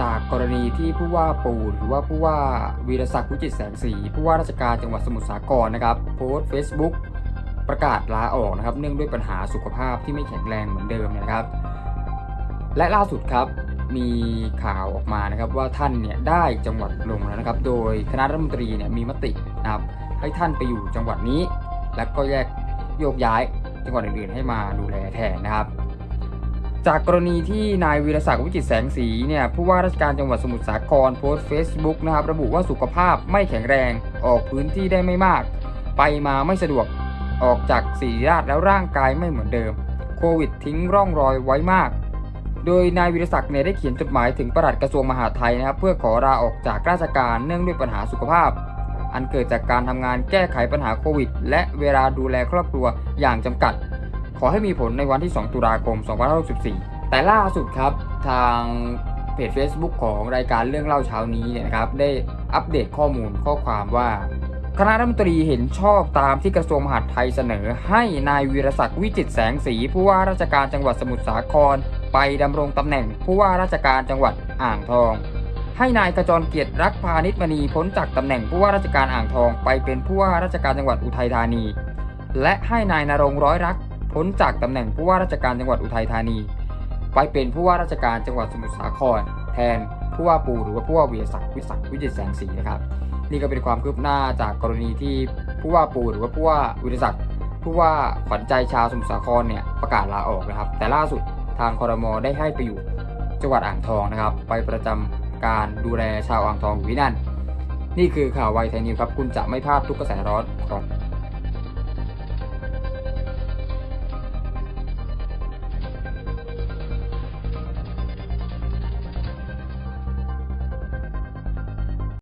จากกรณีที่ผู้ว่าปูหรือว่าผู้ว่าวีรศักดิ์วิจิตแสงสี ผู้ว่าราชการจังหวัดสมุทรสาครนะครับ โพสต์ Facebook ประกาศลาออกนะครับ เนื่องด้วยปัญหาสุขภาพที่ไม่แข็งแรงเหมือนเดิมนะครับ และล่าสุดครับมีข่าวออกมานะครับว่าท่านเนี่ยได้จังหวัดลงแล้วนะครับ โดยคณะรัฐมนตรีเนี่ยมีมตินะครับให้ท่านไปอยู่จังหวัดนี้ แล้วก็แยกโยกย้ายจังหวัดอื่นๆ ให้มาดูแลแทนนะครับ จากกรณีที่นายวีรศักดิ์วิจิตแสงสีเนี่ยผู้ว่าราชการจังหวัดสมุทรสาครโพสต์ Facebook นะครับระบุว่าสุขภาพไม่แข็งแรง ออกพื้นที่ได้ไม่มาก ไปมาไม่สะดวกออกจากศรีราชแล้วร่างกายไม่เหมือนเดิม โควิดทิ้งร่องรอยไว้มาก โดยนายวิรศักดิ์เนี่ยได้เขียนจดหมายถึงประหลัดกระทรวงมหาดไทยนะครับเพื่อขอลาออกจากราชการเนื่องด้วยปัญหาสุขภาพ อันเกิดจากการทำงานแก้ไขปัญหาโควิด และเวลาดูแลครอบครัวอย่างจำกัด อให้มีผลในวันที่ 2 ตุลาคม 2564 แต่ล่าสุดครับทางเพจ Facebook ของรายการเรื่องเล่าเช้านี้เนี่ยนะครับได้อัปเดตข้อมูลข้อความว่า คณะรัฐมนตรีเห็นชอบตามที่กระทรวงมหาดไทยเสนอ ให้นายวีรศักดิ์วิจิตแสงสีผู้ว่าราชการจังหวัดสมุทรสาคร ไปดำรงตำแหน่งผู้ว่าราชการจังหวัดอ่างทอง ให้นายขจรเกียรติรักพาณิชมณีพ้นจากตำแหน่งผู้ว่าราชการอ่างทอง ไปเป็นผู้ว่าราชการจังหวัดอุทัยธานี และให้นายนรงร้อยรัก พ้นจากตำแหน่งผู้ว่าราชการจังหวัดอุทัยธานี ไปเป็นผู้ว่าราชการจังหวัดสมุทรสาคร แทนผู้ว่าปูหรือว่าผู้ว่าเวีรศักดิ์วิศักดิ์วิจิตรแสงสีนะครับ นี่ก็เป็นความคืบหน้าจากกรณีที่ผู้ว่าปูหรือว่าผู้ว่าวิศักดิ์ผู้ว่าขวัญใจชาวสมุทรสาครเนี่ยประกาศลาออกนะครับ แต่ล่าสุดทางคอรมอได้ให้ไปอยู่จังหวัดอ่างทองนะครับ ไปประจำการดูแลชาวอ่างทองอยู่ที่นั่น นี่คือข่าวไวไทยนิวครับ คุณจะไม่พลาดทุกกระแสร้อนของ